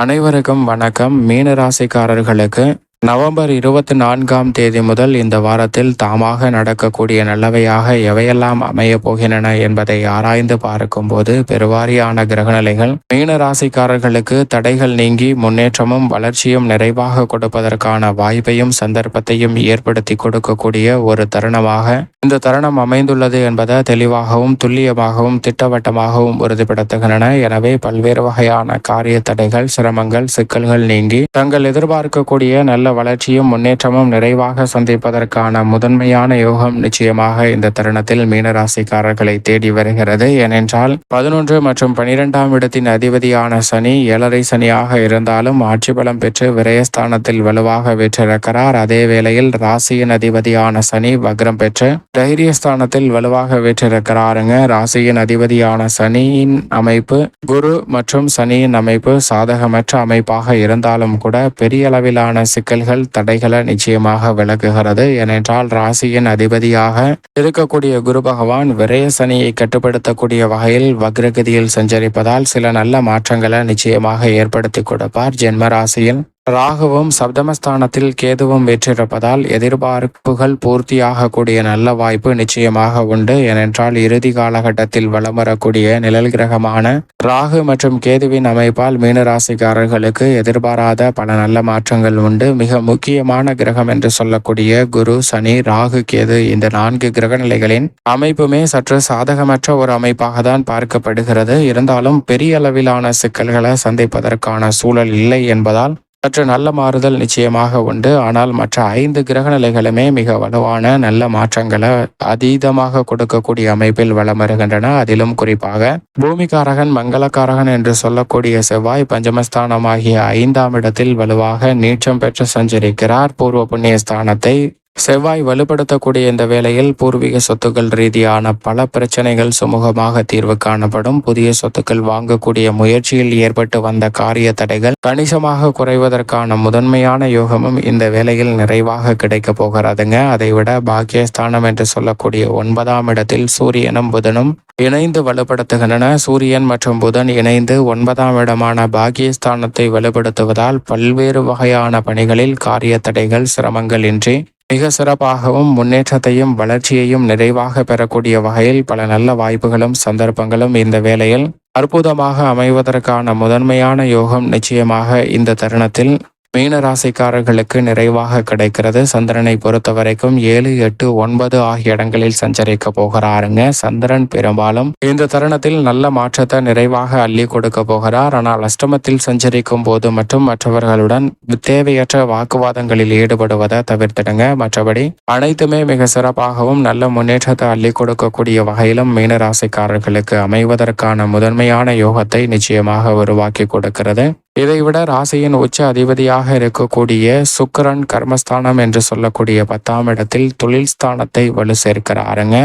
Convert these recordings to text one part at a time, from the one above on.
அனைவருக்கும் வணக்கம். மீனராசிக்காரர்களுக்கு நவம்பர் இருபத்தி நான்காம் தேதி முதல் இந்த வாரத்தில் தாமாக நடக்கக்கூடிய நல்லவையாக எவையெல்லாம் அமையப் போகின்றன என்பதை ஆராய்ந்து பார்க்கும்போது பெருவாரியான கிரகநிலைகள் மீன ராசிக்காரர்களுக்கு தடைகள் நீங்கி முன்னேற்றமும் வளர்ச்சியும் நிறைவாக கொடுப்பதற்கான வாய்ப்பையும் சந்தர்ப்பத்தையும் ஏற்படுத்தி கொடுக்கக்கூடிய ஒரு தருணமாக இந்த தருணம் அமைந்துள்ளது என்பதை தெளிவாகவும் துல்லியமாகவும் திட்டவட்டமாகவும் உறுதிப்படுத்துகின்றன. எனவே பல்வேறு வகையான காரிய தடைகள் சிரமங்கள் சிக்கல்கள் நீங்கி தங்கள் எதிர்பார்க்கக்கூடிய நல்ல வளர்ச்சியும் முன்னேற்றமும் நிறைவாக சந்திப்பதற்கான முதன்மையான யோகம் நிச்சயமாக இந்த தருணத்தில் மீனராசிக்காரர்களை தேடி வருகிறது. ஏனென்றால் பதினொன்று மற்றும் பனிரெண்டாம் இடத்தின் அதிபதியான சனி ஏழரை சனியாக இருந்தாலும் ஆட்சி பலம் பெற்று விரயஸ்தானத்தில் வலுவாக வெற்றிருக்கிறார். அதே வேளையில் ராசியின் அதிபதியான சனி வக்ரம் பெற்று தைரியஸ்தானத்தில் வலுவாக வெற்றிருக்கிறாருங்க. ராசியின் அதிபதியான சனியின் அமைப்பு குரு மற்றும் சனியின் அமைப்பு சாதகமற்ற அமைப்பாக இருந்தாலும் கூட பெரிய அளவிலான சிக்கல் சிக்கல்கள் தடைகளை நிச்சயமாக விலகுகிறது ஏனென்றால் ராசியின் அதிபதியாக இருக்கக்கூடிய குரு பகவான் விரயசனியை கட்டுப்படுத்தக்கூடிய வகையில் வக்ரகதியில் சஞ்சரிப்பதால் சில நல்ல மாற்றங்களை நிச்சயமாக ஏற்படுத்தி கொடுப்பார். ஜென்ம ராசியில் ராகுவும் சப்தமஸ்தானத்தில் கேதுவும் வெற்றிருப்பதால் எதிர்பார்ப்புகள் பூர்த்தியாகக்கூடிய நல்ல வாய்ப்பு நிச்சயமாக உண்டு. ஏனென்றால் இறுதி காலகட்டத்தில் வலம் வரக்கூடிய நிழல் கிரகமான ராகு மற்றும் கேதுவின் அமைப்பால் மீனராசிக்காரர்களுக்கு எதிர்பாராத பல நல்ல மாற்றங்கள் உண்டு. மிக முக்கியமான கிரகம் என்று சொல்லக்கூடிய குரு சனி ராகு கேது இந்த நான்கு கிரகநிலைகளின் அமைப்புமே சற்று சாதகமற்ற ஒரு அமைப்பாக தான் பார்க்கப்படுகிறது. இருந்தாலும் பெரிய அளவிலான சிக்கல்களை சந்திப்பதற்கான சூழல் இல்லை என்பதால் சற்று நல்ல மாறுதல் நிச்சயமாக உண்டு. ஆனால் மற்ற ஐந்து கிரக நிலைகளுமே மிக வலுவான நல்ல மாற்றங்களை அதீதமாக கொடுக்கக்கூடிய அமைப்பில் வளம் வருகின்றன. அதிலும் குறிப்பாக பூமிகாரகன் மங்களக்காரகன் என்று சொல்லக்கூடிய செவ்வாய் பஞ்சமஸ்தானமாகிய ஐந்தாம் இடத்தில் வலுவாக நீச்சம் பெற்று சஞ்சரிக்கிறார். பூர்வ புண்ணிய ஸ்தானத்தை செவ்வாய் வலுப்படுத்தக்கூடிய இந்த வேளையில் பூர்வீக சொத்துக்கள் ரீதியான பல பிரச்சனைகள் சுமூகமாக தீர்வு காணப்படும். புதிய சொத்துக்கள் வாங்கக்கூடிய முயற்சியில் ஏற்பட்டு வந்த காரிய தடைகள் கணிசமாக குறைவதற்கான முதன்மையான யோகமும் இந்த வேளையில் நிறைவாக கிடைக்க போகிறதுங்க. அதைவிட பாக்கியஸ்தானம் என்று சொல்லக்கூடிய ஒன்பதாம் இடத்தில் சூரியனும் புதனும் இணைந்து வலுப்படுத்துகின்றன. சூரியன் மற்றும் புதன் இணைந்து ஒன்பதாம் இடமான பாக்கியஸ்தானத்தை வலுப்படுத்துவதால் பல்வேறு வகையான பணிகளில் காரிய தடைகள் சிரமங்கள் இன்றி மிக சிறப்பாகவும் முன்னேற்றத்தையும் வளர்ச்சியையும் நிறைவாக பெறக்கூடிய வகையில் பல நல்ல வாய்ப்புகளும் சந்தர்ப்பங்களும் இந்த வேளையில் அற்புதமாக அமைவதற்கான முதன்மையான யோகம் நிச்சயமாக இந்த தருணத்தில் மீன ராசிக்காரர்களுக்கு நிறைவாக கிடைக்கிறது. சந்திரனை பொறுத்த வரைக்கும் ஏழு எட்டு ஒன்பது ஆகிய இடங்களில் சஞ்சரிக்க போகிறாருங்க. சந்திரன் பெரும்பாலும் இந்த தருணத்தில் நல்ல மாற்றத்தை நிறைவாக அள்ளி கொடுக்க போகிறார். ஆனால் அஷ்டமத்தில் சஞ்சரிக்கும் போது மற்றும் மற்றவர்களுடன் தேவையற்ற வாக்குவாதங்களில் ஈடுபடுவதை தவிர்த்திடுங்க. மற்றபடி அனைத்துமே மிக சிறப்பாகவும் நல்ல முன்னேற்றத்தை அள்ளி கொடுக்கக்கூடிய வகையிலும் மீன ராசிக்காரர்களுக்கு அமைவதற்கான முதன்மையான யோகத்தை நிச்சயமாக உருவாக்கி கொடுக்கிறது. இதைவிட ராசியின் உச்ச அதிபதியாக இருக்கக்கூடிய சுக்கரன் கர்மஸ்தானம் என்று சொல்லக்கூடிய பத்தாம் இடத்தில் தொழில் ஸ்தானத்தை வலு சேர்க்கிறாருங்க.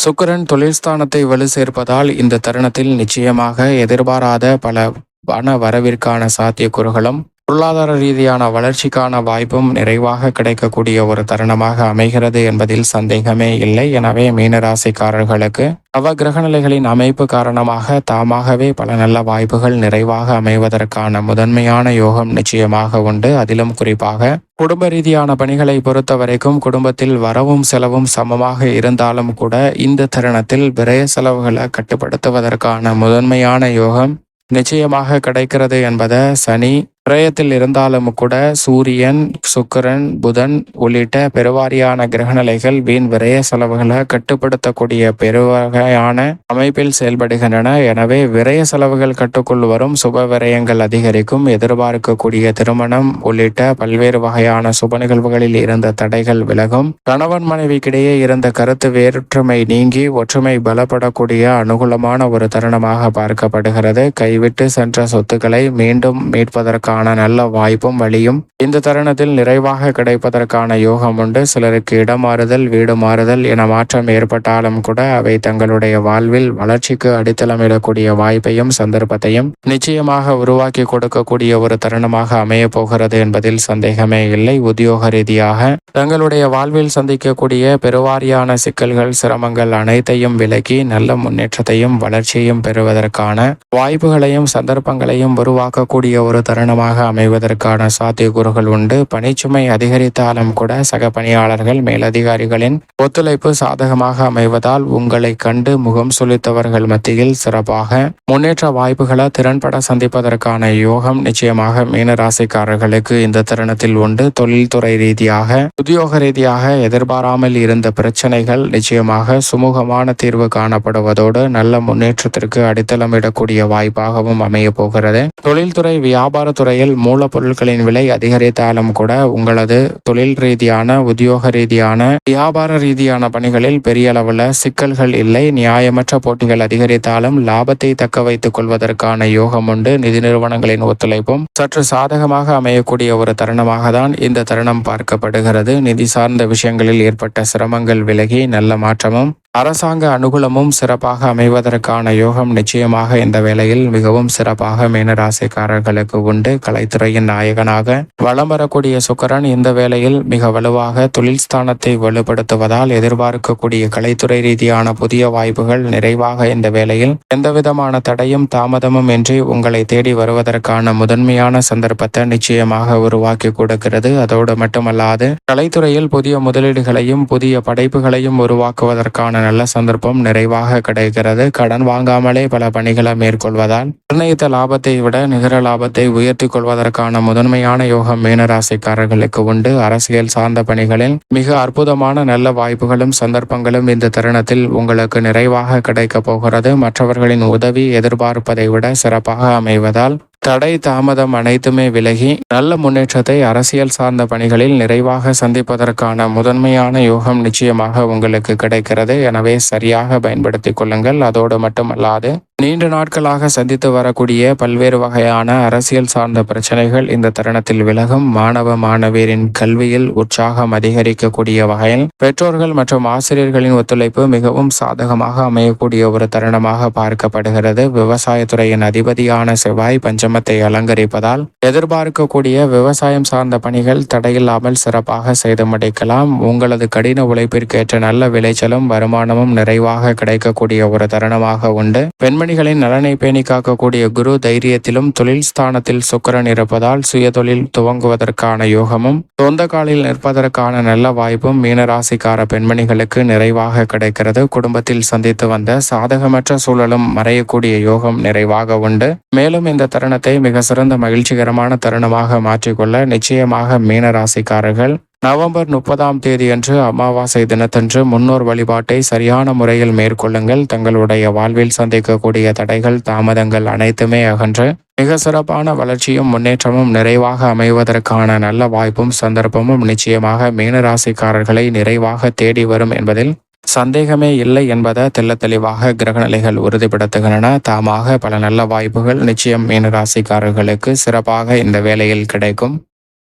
சுக்கரன் தொழில் ஸ்தானத்தை வலு சேர்ப்பதால் இந்த தருணத்தில் நிச்சயமாக எதிர்பாராத பல பண வரவிற்கான சாத்தியக்கூறுகளும் பொருளாதார ரீதியான வளர்ச்சிக்கான வாய்ப்பும் நிறைவாக கிடைக்கக்கூடிய ஒரு தருணமாக அமைகிறது என்பதில் சந்தேகமே இல்லை. எனவே மீனராசிக்காரர்களுக்கு நவ கிரகநிலைகளின் அமைப்பு காரணமாக தாமாகவே பல நல்ல வாய்ப்புகள் நிறைவாக அமைவதற்கான முதன்மையான யோகம் நிச்சயமாக உண்டு. அதிலும் குறிப்பாக குடும்ப ரீதியான பணிகளை பொறுத்த வரைக்கும் குடும்பத்தில் வரவும் செலவும் சமமாக இருந்தாலும் கூட இந்த தருணத்தில் விரய செலவுகளை கட்டுப்படுத்துவதற்கான முதன்மையான யோகம் நிச்சயமாக கிடைக்கிறது என்பதை சனி பிரயத்தில் இருந்தாலும் கூட சூரியன் சுக்கரன் புதன் உள்ளிட்ட பெருவாரியான கிரகநிலைகள் வீண் விரய செலவுகளை கட்டுப்படுத்தக்கூடிய பெருவகையான அமைப்பில் செயல்படுகின்றன. எனவே விரய செலவுகள் கட்டுக்குள் வரும் சுப விரயங்கள் அதிகரிக்கும். எதிர்பார்க்கக்கூடிய திருமணம் உள்ளிட்ட பல்வேறு வகையான சுப நிகழ்வுகளில் இருந்த தடைகள் விலகும். கணவன் மனைவிக்கிடையே இருந்த கருத்து வேற்றுமை நீங்கி ஒற்றுமை பலப்படக்கூடிய அனுகூலமான ஒரு தருணமாக பார்க்கப்படுகிறது. கைவிட்டு சென்ற சொத்துக்களை மீண்டும் மீட்பதற்கான கிடைப்பதற்கான நல்ல வாய்ப்பும் வழியும் இந்த தருணத்தில் நிறைவாக கிடைப்பதற்கான யோகம் உண்டு. சிலருக்கு இடம் வீடு மாறுதல் என மாற்றம் ஏற்பட்டாலும் கூட அவை தங்களுடைய வாழ்வில் வளர்ச்சிக்கு அடித்தளமிடக்கூடிய வாய்ப்பையும் சந்தர்ப்பத்தையும் நிச்சயமாக உருவாக்கி கொடுக்கக்கூடிய ஒரு தருணமாக அமைய போகிறது என்பதில் சந்தேகமே இல்லை. உத்தியோக ரீதியாக தங்களுடைய வாழ்வில் சந்திக்கக்கூடிய பெருவாரியான சிக்கல்கள் சிரமங்கள் அனைத்தையும் விலக்கி நல்ல முன்னேற்றத்தையும் வளர்ச்சியையும் பெறுவதற்கான வாய்ப்புகளையும் சந்தர்ப்பங்களையும் உருவாக்கக்கூடிய ஒரு தருணம் சாதகமாக அமைவதற்கான சாத்தியக்கூறுகள் உண்டு. பணிச்சுமை அதிகரித்தாலும் கூட சக பணியாளர்கள் மேலதிகாரிகளின் ஒத்துழைப்பு சாதகமாக அமைவதால் உங்களை கண்டு முகம் சுளித்தவர்கள் மத்தியில் சிறப்பாக முன்னேற்ற வாய்ப்புகளை திறன்பட சந்திப்பதற்கான யோகம் நிச்சயமாக மீனராசிக்காரர்களுக்கு இந்த தருணத்தில் உண்டு. தொழில்துறை ரீதியாக உத்தியோக ரீதியாக எதிர்பாராமல் இருந்த பிரச்சனைகள் நிச்சயமாக சுமூகமான தீர்வு காணப்படுவதோடு நல்ல முன்னேற்றத்திற்கு அடித்தளமிடக்கூடிய வாய்ப்பாகவும் அமைய போகிறது. தொழில்துறை வியாபாரத்துறை துறையில் மூலப்பொருட்களின் விலை அதிகரித்தாலும் கூட உங்களது தொழில் ரீதியான உத்தியோக ரீதியான வியாபார ரீதியான பணிகளில் பெரிய அளவில் சிக்கல்கள் இல்லை நியாயமற்ற போட்டிகள் அதிகரித்தாலும் லாபத்தை தக்க வைத்துக் கொள்வதற்கான யோகம் உண்டு. நிதி நிறுவனங்களின் ஒத்துழைப்பும் சற்று சாதகமாக அமையக்கூடிய ஒரு தருணமாக தான் இந்த தருணம் பார்க்கப்படுகிறது. நிதி சார்ந்த விஷயங்களில் ஏற்பட்ட சிரமங்கள் விலகி நல்ல மாற்றமும் அரசாங்க அனுகூலமும் சிறப்பாக அமைவதற்கான யோகம் நிச்சயமாக இந்த வேளையில் மிகவும் சிறப்பாக மீனராசிக்காரர்களுக்கு உண்டு. கலைத்துறையின் நாயகனாக வலம் வரக்கூடிய சுக்கரன் இந்த வேளையில் மிக வலுவாக தொழில் ஸ்தானத்தை வலுப்படுத்துவதால் எதிர்பார்க்கக்கூடிய கலைத்துறை ரீதியான புதிய வாய்ப்புகள் நிறைவாக இந்த வேளையில் எந்தவிதமான தடையும் தாமதமும் இன்றி உங்களை தேடி வருவதற்கான முதன்மையான சந்தர்ப்பத்தை நிச்சயமாக உருவாக்கி கொடுக்கிறது. அதோடு மட்டுமல்லாது கலைத்துறையில் புதிய முதலீடுகளையும் புதிய படைப்புகளையும் உருவாக்குவதற்கான நல்ல சந்தர்ப்பம் நிறைவாக கிடைக்கிறது. கடன் வாங்காமலே பல பணிகளை மேற்கொள்வதால் நிர்ணயித்த லாபத்தை விட நிகர லாபத்தை உயர்த்தி கொள்வதற்கான முதன்மையான யோகம் மீனராசிக்காரர்களுக்கு உண்டு. அரசியல் சார்ந்த பணிகளில் மிக அற்புதமான நல்ல வாய்ப்புகளும் சந்தர்ப்பங்களும் இந்த தருணத்தில் உங்களுக்கு நிறைவாக கிடைக்கப் போகிறது. மற்றவர்களின் உதவி எதிர்பார்ப்பதை விட சிறப்பாக அமைவதால் தடை தாமதம் அனைத்துமே விலகி நல்ல முன்னேற்றத்தை அரசியல் சார்ந்த பணிகளில் நிறைவாக சந்திப்பதற்கான முதன்மையான யோகம் நிச்சயமாக உங்களுக்கு கிடைக்கிறது. எனவே சரியாக பயன்படுத்திக் கொள்ளுங்கள். அதோடு மட்டுமல்லாது நீண்ட நாட்களாக சந்தித்து வரக்கூடிய பல்வேறு வகையான அரசியல் சார்ந்த பிரச்சனைகள் இந்த தருணத்தில் விலகும். மாணவ மாணவியரின் கல்வியில் உற்சாகம் அதிகரிக்கக்கூடிய வகையில் பெற்றோர்கள் மற்றும் ஆசிரியர்களின் ஒத்துழைப்பு மிகவும் சாதகமாக அமையக்கூடிய ஒரு தருணமாக பார்க்கப்படுகிறது. விவசாயத்துறையின் அதிபதியான செவ்வாய் பஞ்சமத்தை அலங்கரிப்பதால் எதிர்பார்க்கக்கூடிய விவசாயம் சார்ந்த பணிகள் தடையில்லாமல் சிறப்பாக செய்து முடிக்கலாம். உங்களது கடின உழைப்பிற்கேற்ற நல்ல விளைச்சலும் வருமானமும் நிறைவாக கிடைக்கக்கூடிய ஒரு தருணமாக உண்டு. பெண்மணிகளின் நலனை பேணி காக்கக்கூடிய குரு தைரியத்திலும் தொழில் ஸ்தானத்தில் சுக்கரன் இருப்பதால் சுய தொழில் துவங்குவதற்கான யோகமும் சொந்த காலில் நிற்பதற்கான நல்ல வாய்ப்பும் மீனராசிக்கார பெண்மணிகளுக்கு நிறைவாக கிடைக்கிறது. குடும்பத்தில் சந்தித்து வந்த சாதகமற்ற சூழலும் மறையக்கூடிய யோகம் நிறைவாக உண்டு. மேலும் இந்த தருணத்தை மிக சிறந்த மகிழ்ச்சிகரமான தருணமாக மாற்றிக்கொள்ள நிச்சயமாக மீனராசிக்காரர்கள் நவம்பர் முப்பதாம் தேதியன்று அமாவாசை தினத்தன்று முன்னோர் வழிபாட்டை சரியான முறையில் மேற்கொள்ளுங்கள். தங்களுடைய வாழ்வில் சந்திக்கக்கூடிய தடைகள் தாமதங்கள் அனைத்துமே அகன்று மிக சிறப்பான வளர்ச்சியும் முன்னேற்றமும் நிறைவாக அமைவதற்கான நல்ல வாய்ப்பும் சந்தர்ப்பமும் நிச்சயமாக மீனராசிக்காரர்களை நிறைவாக தேடி வரும் என்பதில் சந்தேகமே இல்லை என்பதை தெள்ளத்தெளிவாக கிரகநிலைகள் உறுதிப்படுத்துகின்றன. தாமாக பல நல்ல வாய்ப்புகள் நிச்சயம் மீனராசிக்காரர்களுக்கு சிறப்பாக இந்த வேலையில் கிடைக்கும்.